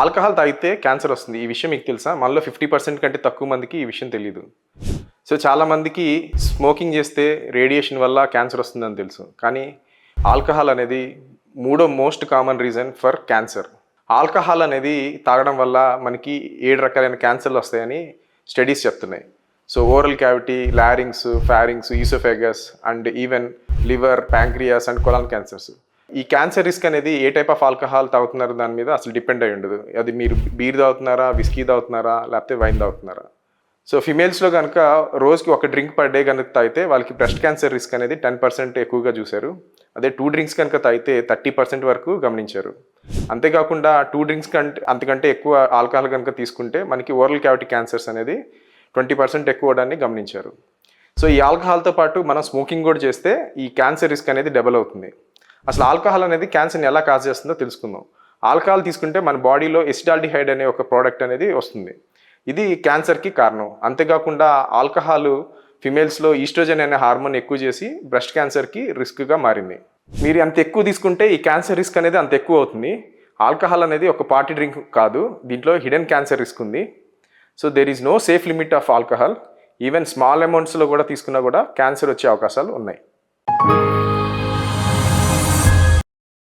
Alcohol తాగితే cancer వస్తుంది. ఈ విషయం మీకు తెలుసా? మనలో ఫిఫ్టీ పర్సెంట్ కంటే తక్కువ మందికి ఈ విషయం తెలియదు సో చాలామందికి స్మోకింగ్ చేస్తే రేడియేషన్ వల్ల క్యాన్సర్ వస్తుందని తెలుసు. కానీ ఆల్కహాల్ అనేది మూడో most common reason for cancer. Alcohol అనేది తాగడం వల్ల మనకి ఏడు రకాలైన క్యాన్సర్లు వస్తాయని స్టడీస్ చెప్తున్నాయి. So oral cavity larynx pharynx oesophagus and even liver pancreas and colon cancers. ఈ క్యాన్సర్ రిస్క్ అనేది ఏ టైప్ ఆఫ్ ఆల్కహాల్ తాగుతున్నారు దాని మీద అసలు డిపెండ్ అయి ఉండదు. అది మీరు బీర్ తాగుతున్నారా విస్కీ తాగుతున్నారా లేకపోతే వైన్ తాగుతున్నారా? సో ఫిమేల్స్లో కనుక రోజుకి ఒక డ్రింక్ పర్ డే కనుక తాగితే వాళ్ళకి బ్రెస్ట్ క్యాన్సర్ రిస్క్ అనేది టెన్ పర్సెంట్ ఎక్కువగా చూశారు. అదే టూ డ్రింక్స్ కనుక తాగితే థర్టీ పర్సెంట్ వరకు గమనించారు. అంతేకాకుండా టూ డ్రింక్స్ కంటే అంతకంటే ఎక్కువ ఆల్కహాల్ కనుక తీసుకుంటే మనకి ఓరల్ క్యావిటీ క్యాన్సర్స్ అనేది ట్వంటీ పర్సెంట్ ఎక్కువ అవడాన్ని గమనించారు. సో ఈ ఆల్కహాల్తో పాటు మనం స్మోకింగ్ కూడా చేస్తే ఈ క్యాన్సర్ రిస్క్ అనేది డబల్ అవుతుంది. అసలు ఆల్కహాల్ అనేది క్యాన్సర్ని ఎలా కాజ్ చేస్తుందో తెలుసుకుందాం. ఆల్కహాల్ తీసుకుంటే మన బాడీలో ఎసిడాల్డిహైడ్ అనే ఒక ప్రోడక్ట్ అనేది వస్తుంది. ఇది క్యాన్సర్కి కారణం. అంతేకాకుండా ఆల్కహాల్ ఫిమేల్స్లో ఈస్ట్రోజన్ అనే హార్మోన్ ఎక్కువ చేసి బ్రెస్ట్ క్యాన్సర్కి రిస్క్గా మారింది. మీరు అంత ఎక్కువ తీసుకుంటే ఈ క్యాన్సర్ రిస్క్ అనేది అంత ఎక్కువ అవుతుంది. ఆల్కహాల్ అనేది ఒక పార్టీ డ్రింక్ కాదు. దీంట్లో హిడెన్ క్యాన్సర్ రిస్క్ ఉంది. So there is no safe limit of alcohol even small అమౌంట్స్లో కూడా తీసుకున్నా కూడా క్యాన్సర్ వచ్చే అవకాశాలు ఉన్నాయి.